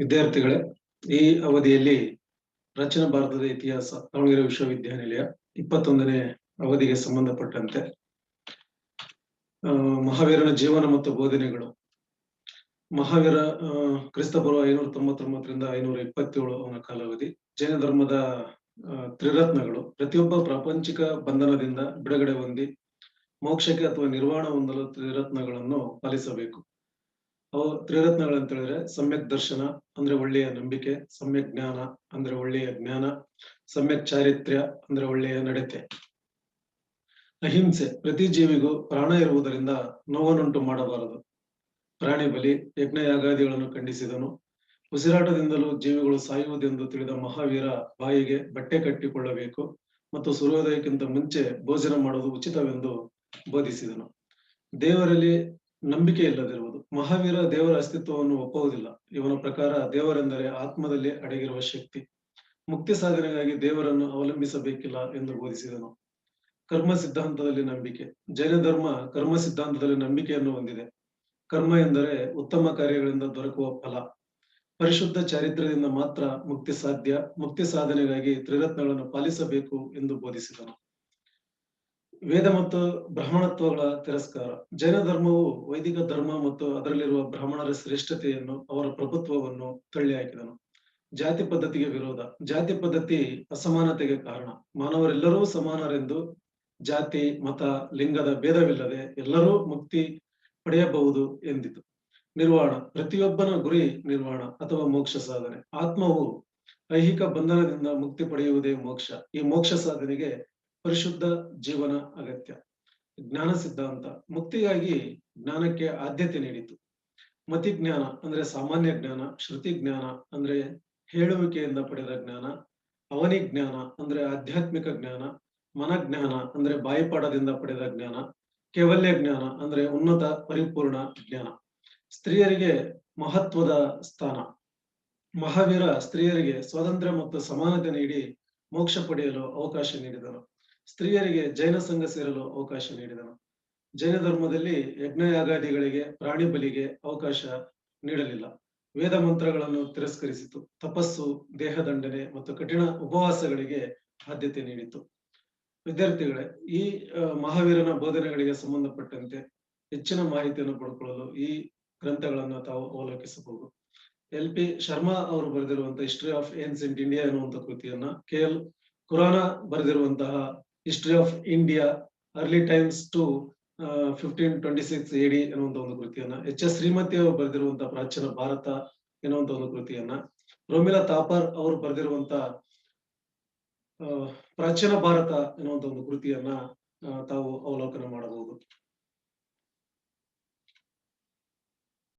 ವಿದ್ಯಾರ್ಥಿಗಳೇ, ಈ ಅವಧಿಯಲ್ಲಿ ಪ್ರಾಚೀನ ಭಾರತದ ಇತಿಹಾಸ, ದಾವಣಗೆರೆ ವಿಶ್ವವಿದ್ಯಾನಿಲಯ ಇಪ್ಪತ್ತೊಂದನೇ ಅವಧಿಗೆ ಸಂಬಂಧಪಟ್ಟಂತೆ ಮಹಾವೀರನ ಜೀವನ ಮತ್ತು ಬೋಧನೆಗಳು. ಮಹಾವೀರ ಕ್ರಿಸ್ತ ಕ್ರಿಸ್ತಪೂರ್ವ ಐನೂರ ತೊಂಬತ್ತೊಂಬತ್ತರಿಂದ ಐನೂರ ಇಪ್ಪತ್ತೇಳು ಅವನ ಕಾಲಾವಧಿ. ಜೈನ ಧರ್ಮದ ತ್ರಿರತ್ನಗಳು. ಪ್ರತಿಯೊಬ್ಬ ಪ್ರಾಪಂಚಿಕ ಬಂಧನದಿಂದ ಬಿಡುಗಡೆ ಹೊಂದಿ, ಮೋಕ್ಷಕ್ಕೆ ಅಥವಾ ನಿರ್ವಾಣ ಹೊಂದಲು ತ್ರಿರತ್ನಗಳನ್ನು ಪಾಲಿಸಬೇಕು. ಅವು ತ್ರಿರತ್ನಗಳು ಅಂತ ಹೇಳಿದ್ರೆ ಸಮ್ಯಕ್ ದರ್ಶನ ಅಂದ್ರೆ ಒಳ್ಳೆಯ ನಂಬಿಕೆ, ಸಮ್ಯಕ್ ಜ್ಞಾನ ಅಂದ್ರೆ ಒಳ್ಳೆಯ ಜ್ಞಾನ, ಸಮ್ಯಕ್ ಚಾರಿತ್ರ್ಯ ಅಂದ್ರೆ ಒಳ್ಳೆಯ ನಡತೆ. ಅಹಿಂಸೆ, ಪ್ರತಿ ಜೀವಿಗೂ ಪ್ರಾಣ ಇರುವುದರಿಂದ ನೋವನ್ನುಂಟು ಮಾಡಬಾರದು. ಪ್ರಾಣಿ ಬಲಿ ಯಜ್ಞ ಯಾಗಾದಿಗಳನ್ನು ಖಂಡಿಸಿದನು. ಉಸಿರಾಟದಿಂದಲೂ ಜೀವಿಗಳು ಸಾಯುವುದೆಂದು ತಿಳಿದ ಮಹಾವೀರ ಬಾಯಿಗೆ ಬಟ್ಟೆ ಕಟ್ಟಿಕೊಳ್ಳಬೇಕು ಮತ್ತು ಸೂರ್ಯೋದಯಕ್ಕಿಂತ ಮುಂಚೆ ಭೋಜನ ಮಾಡುವುದು ಉಚಿತವೆಂದು ಬೋಧಿಸಿದನು. ದೇವರಲ್ಲಿ ನಂಬಿಕೆ ಇಲ್ಲದಿರುವುದು. ಮಹಾವೀರ ದೇವರ ಅಸ್ತಿತ್ವವನ್ನು ಒಪ್ಪುವುದಿಲ್ಲ. ಇವನ ಪ್ರಕಾರ ದೇವರೆಂದರೆ ಆತ್ಮದಲ್ಲಿ ಅಡಗಿರುವ ಶಕ್ತಿ. ಮುಕ್ತಿ ಸಾಧನೆಗಾಗಿ ದೇವರನ್ನು ಅವಲಂಬಿಸಬೇಕಿಲ್ಲ ಎಂದು ಬೋಧಿಸಿದನು. ಕರ್ಮ ಸಿದ್ಧಾಂತದಲ್ಲಿ ನಂಬಿಕೆ. ಜೈನ ಧರ್ಮ ಕರ್ಮ ಸಿದ್ಧಾಂತದಲ್ಲಿ ನಂಬಿಕೆಯನ್ನು ಹೊಂದಿದೆ. ಕರ್ಮ ಎಂದರೆ ಉತ್ತಮ ಕಾರ್ಯಗಳಿಂದ ದೊರಕುವ ಫಲ. ಪರಿಶುದ್ಧ ಚಾರಿತ್ರ್ಯದಿಂದ ಮಾತ್ರ ಮುಕ್ತಿ ಸಾಧ್ಯ, ಮುಕ್ತಿ ಸಾಧನೆಗಾಗಿ ತ್ರಿರತ್ನಗಳನ್ನು ಪಾಲಿಸಬೇಕು ಎಂದು ಬೋಧಿಸಿದನು. ವೇದ ಮತ್ತು ಬ್ರಾಹ್ಮಣತ್ವಗಳ ತಿರಸ್ಕಾರ. ಜೈನ ಧರ್ಮವು ವೈದಿಕ ಧರ್ಮ ಮತ್ತು ಅದರಲ್ಲಿರುವ ಬ್ರಾಹ್ಮಣರ ಶ್ರೇಷ್ಠತೆಯನ್ನು, ಅವರ ಪ್ರಭುತ್ವವನ್ನು ತಳ್ಳಿ ಹಾಕಿದನು ಜಾತಿ ಪದ್ಧತಿಗೆ ವಿರೋಧ. ಜಾತಿ ಪದ್ಧತಿ ಅಸಮಾನತೆಗೆ ಕಾರಣ. ಮಾನವರೆಲ್ಲರೂ ಸಮಾನರೆಂದು ಜಾತಿ, ಮತ, ಲಿಂಗದ ಭೇದವಿಲ್ಲದೆ ಎಲ್ಲರೂ ಮುಕ್ತಿ ಪಡೆಯಬಹುದು ಎಂದಿತು. ನಿರ್ವಾಣ. ಪ್ರತಿಯೊಬ್ಬನ ಗುರಿ ನಿರ್ವಾಣ ಅಥವಾ ಮೋಕ್ಷ ಸಾಧನೆ. ಆತ್ಮವು ಐಹಿಕ ಬಂಧನದಿಂದ ಮುಕ್ತಿ ಪಡೆಯುವುದೇ ಮೋಕ್ಷ. ಈ ಮೋಕ್ಷ ಸಾಧನೆಗೆ ಪರಿಶುದ್ಧ ಜೀವನ ಅಗತ್ಯ. ಜ್ಞಾನ ಸಿದ್ಧಾಂತ. ಮುಕ್ತಿಗಾಗಿ ಜ್ಞಾನಕ್ಕೆ ಆದ್ಯತೆ ನೀಡಿತು ಮತಿ ಜ್ಞಾನ ಅಂದ್ರೆ ಸಾಮಾನ್ಯ ಜ್ಞಾನ, ಶ್ರುತಿ ಜ್ಞಾನ ಅಂದ್ರೆ ಹೇಳುವಿಕೆಯಿಂದ ಪಡೆದ ಜ್ಞಾನ, ಅವನಿ ಜ್ಞಾನ ಅಂದ್ರೆ ಆಧ್ಯಾತ್ಮಿಕ ಜ್ಞಾನ ಮನಜ್ಞಾನ ಅಂದ್ರೆ ಬಾಯಿಪಾಠದಿಂದ ಪಡೆದ ಜ್ಞಾನ, ಕೇವಲ್ಯ ಜ್ಞಾನ ಅಂದ್ರೆ ಉನ್ನತ ಪರಿಪೂರ್ಣ ಜ್ಞಾನ. ಸ್ತ್ರೀಯರಿಗೆ ಮಹತ್ವದ ಸ್ಥಾನ. ಮಹಾವೀರ ಸ್ತ್ರೀಯರಿಗೆ ಸ್ವಾತಂತ್ರ್ಯ ಮತ್ತು ಸಮಾನತೆ ನೀಡಿ ಮೋಕ್ಷ ಪಡೆಯಲು ಅವಕಾಶ ನೀಡಿದನು ಸ್ತ್ರೀಯರಿಗೆ ಜೈನ ಸಂಘ ಸೇರಲು ಅವಕಾಶ ನೀಡಿದನು. ಜೈನ ಧರ್ಮದಲ್ಲಿ ಯಜ್ಞ ಯಾಗಾದಿಗಳಿಗೆ ಪ್ರಾಣಿ ಬಲಿಗೆ ಅವಕಾಶ ನೀಡಲಿಲ್ಲ. ವೇದ ಮಂತ್ರಗಳನ್ನು ತಿರಸ್ಕರಿಸಿತು. ತಪಸ್ಸು ದೇಹದಂಡನೆ ಮತ್ತು ಕಠಿಣ ಉಪವಾಸಗಳಿಗೆ ಆದ್ಯತೆ ನೀಡಿತು. ವಿದ್ಯಾರ್ಥಿಗಳೇ, ಈ ಮಹಾವೀರನ ಬೋಧನೆಗಳಿಗೆ ಸಂಬಂಧಪಟ್ಟಂತೆ ಹೆಚ್ಚಿನ ಮಾಹಿತಿಯನ್ನು ಪಡ್ಕೊಳ್ಳಲು ಈ ಗ್ರಂಥಗಳನ್ನು ತಾವು ಅವಲೋಕಿಸಬಹುದು. ಎಲ್. ಪಿ. ಶರ್ಮಾ ಅವರು ಬರೆದಿರುವಂತಹ ಹಿಸ್ಟ್ರಿ ಆಫ್ ಏನ್ಸೆಂಟ್ ಇಂಡಿಯಾ ಎನ್ನುವಂತ ಕೃತಿಯನ್ನ ಕೆ. ಎಲ್. ಕುರಾನ ಬರೆದಿರುವಂತಹ history of India early times to fifteen twenty six AD ಎನ್ನುವಂತ ಒಂದು ಕೃತಿಯನ್ನ, ಎಚ್ ಎಸ್ ಶ್ರೀಮತಿ ಅವರು ಬರೆದಿರುವಂತಹ ಪ್ರಾಚೀನ ಭಾರತ ಎನ್ನುವಂತ ಒಂದು ಕೃತಿಯನ್ನ, ರೋಮಿಲಾ ತಾಪರ್ ಅವರು ಬರೆದಿರುವಂತ ಪ್ರಾಚೀನ ಭಾರತ ಎನ್ನುವಂತ ಒಂದು ಕೃತಿಯನ್ನ ತಾವು ಅವಲೋಕನ ಮಾಡಬಹುದು.